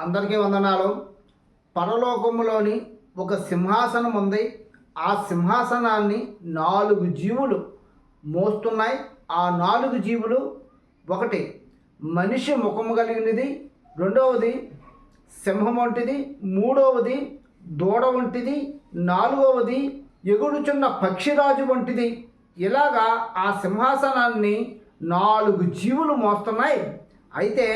అందరికీ వందనాలు. పరలోకములోని ఒక సింహాసనం ఉంది ఆ సింహాసనాన్ని నాలుగు జీవులు మోస్తున్నాయి. ఆ నాలుగు జీవులు ఒకటి మనిషి ముఖము కలిగినది రెండవది సింహం వంటిది మూడవది దూడ వంటిది నాలుగవది ఎగురుచున్న పక్షిరాజు వంటిది. ఇలాగా ఆ సింహాసనాన్ని నాలుగు జీవులు మోస్తున్నాయి. అయితే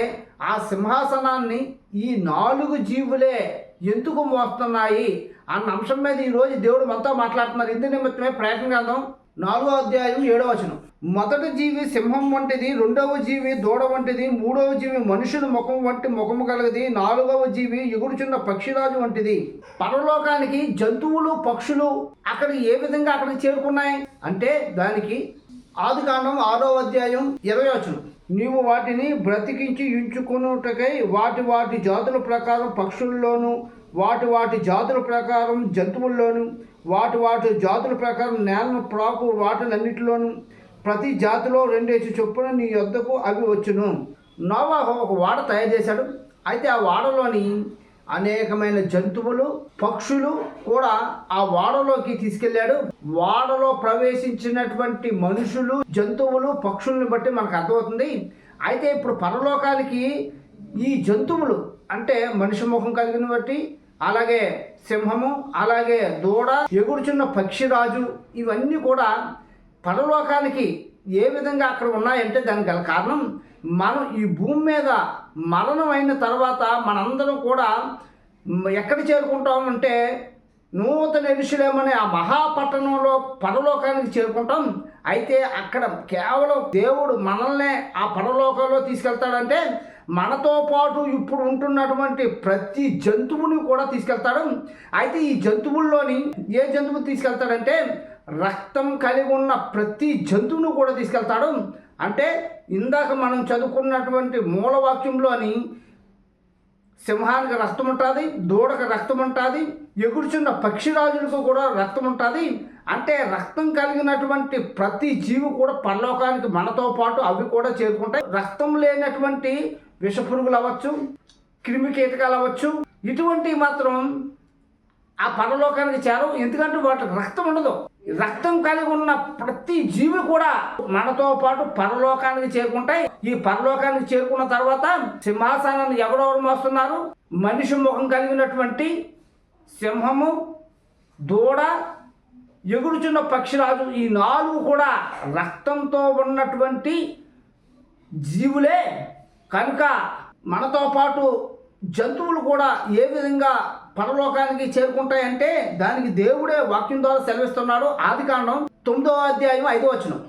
ఆ సింహాసనాన్ని ఈ నాలుగు జీవులే ఎందుకు మోస్తున్నాయి అన్న అంశం మీద ఈరోజు దేవుడు మనతో మాట్లాడుతున్నారు. ఇందు నిమిత్తమే ప్రయత్నం కాదాం నాలుగో అధ్యాయం ఏడవ వచనం. మొదటి జీవి సింహం వంటిది రెండవ జీవి దూడ వంటిది మూడవ జీవి మనుషుల ముఖం వంటి ముఖము కలగది నాలుగవ జీవి ఎగురుచున్న పక్షిరాజు వంటిది. పరలోకానికి జంతువులు పక్షులు అక్కడ ఏ విధంగా అక్కడికి చేరుకున్నాయి? అంటే దానికి ఆదికాండం ఆరో అధ్యాయం ఇరవై వచనం. నీవు వాటిని బ్రతికించి ఉంచుకునుటకై వాటి వాటి జాతుల ప్రకారం పక్షుల్లోనూ వాటి వాటి జాతుల ప్రకారం జంతువుల్లోనూ వాటి వాటి జాతుల ప్రకారం నేలను ప్రాకు వాటలన్నిటిలోనూ ప్రతి జాతిలో రెండేసి చొప్పున నీ యొద్దకు అవి వచ్చును. నోవా ఒక వాడ తయారు చేశాడు. అయితే ఆ వాడలోని అనేకమైన జంతువులు పక్షులు కూడా ఆ వాడలోకి తీసుకెళ్ళాడు. వాడలో ప్రవేశించినటువంటి మనుషులు జంతువులు పక్షుల్ని బట్టి మనకు అర్థమవుతుంది. అయితే ఇప్పుడు పరలోకానికి ఈ జంతువులు అంటే మనిషి ముఖం కలిగిన బట్టి అలాగే సింహము అలాగే దూడ ఎగురుచున్న పక్షిరాజు ఇవన్నీ కూడా పరలోకానికి ఏ విధంగా అక్కడ ఉన్నాయంటే దానికి గల కారణం మనం ఈ భూమి మీద మరణం అయిన తర్వాత మనందరం కూడా ఎక్కడ చేరుకుంటామంటే నూతన ఎరుషులేమనే ఆ మహాపట్టణంలో పరలోకానికి చేరుకుంటాం. అయితే అక్కడ కేవలం దేవుడు మనల్నే ఆ పరలోకంలో తీసుకెళ్తాడంటే మనతో పాటు ఇప్పుడు ఉంటున్నటువంటి ప్రతి జంతువుని కూడా తీసుకెళ్తాడు. అయితే ఈ జంతువుల్లోని ఏ జంతువు తీసుకెళ్తాడంటే రక్తం కలిగి ఉన్న ప్రతి జంతువును కూడా తీసుకెళ్తాడు. అంటే ఇందాక మనం చదువుకున్నటువంటి మూలవాక్యంలోని సింహానికి రక్తం ఉంటుంది దూడకు రక్తం ఉంటుంది ఎగురుచున్న పక్షిరాజులకు కూడా రక్తం ఉంటుంది. అంటే రక్తం కలిగినటువంటి ప్రతి జీవి కూడా పరలోకానికి మనతో పాటు అవి కూడా చేరుకుంటాయి. రక్తం లేనటువంటి విషపురుగులు అవ్వచ్చు క్రిమి కీటకాలు అవ్వచ్చు ఇటువంటివి మాత్రం ఆ పరలోకానికి చేరవు. ఎందుకంటే వాటికి రక్తం ఉండదు. రక్తం కలిగి ఉన్న ప్రతి జీవి కూడా మనతో పాటు పరలోకానికి చేరుకుంటాయి. ఈ పరలోకానికి చేరుకున్న తర్వాత సింహాసనాన్ని ఎవరెవరు మోస్తున్నారు? మనిషి ముఖం కలిగినటువంటి సింహము దూడ ఎగురుచున్న పక్షిరాజు ఈ నాలుగు కూడా రక్తంతో ఉన్నటువంటి జీవులే. కనుక మనతో పాటు జంతువులు కూడా ఏ విధంగా పరలోకానికి చేరుకుంటాయంటే దానికి దేవుడే వాక్యం ద్వారా సెలవిస్తున్నాడు. ఆది కాండం తొమ్మిదో అధ్యాయం ఐదో వచనం.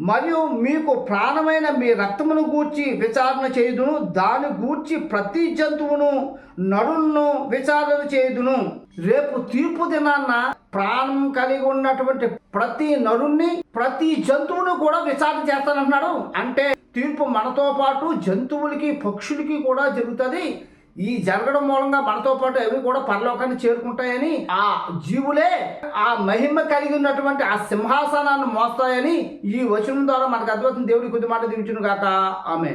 మరియు మీకు ప్రాణమైన మీ రక్తమును గూర్చి విచారణ చేయుదును దాని గూర్చి ప్రతి జంతువును నడులను విచారణ చేయుదును. రేపు తీర్పు దినాన్న ప్రాణం కలిగి ఉన్నటువంటి ప్రతి నరుణ్ణి ప్రతి జంతువును కూడా విచారణ చేస్తానంటున్నాడు. అంటే తీర్పు మనతో పాటు జంతువులకి పక్షులకి కూడా జరుగుతుంది. ఈ జరగడం మూలంగా మనతో పాటు అవి కూడా పరలోకాన్ని చేరుకుంటాయని ఆ జీవులే ఆ మహిమ కలిగి ఉన్నటువంటి ఆ సింహాసనాన్ని మోస్తాయని ఈ వచనం ద్వారా మనకు అద్భుతం దేవుడి కొద్ది మాట దించును గాక ఆమె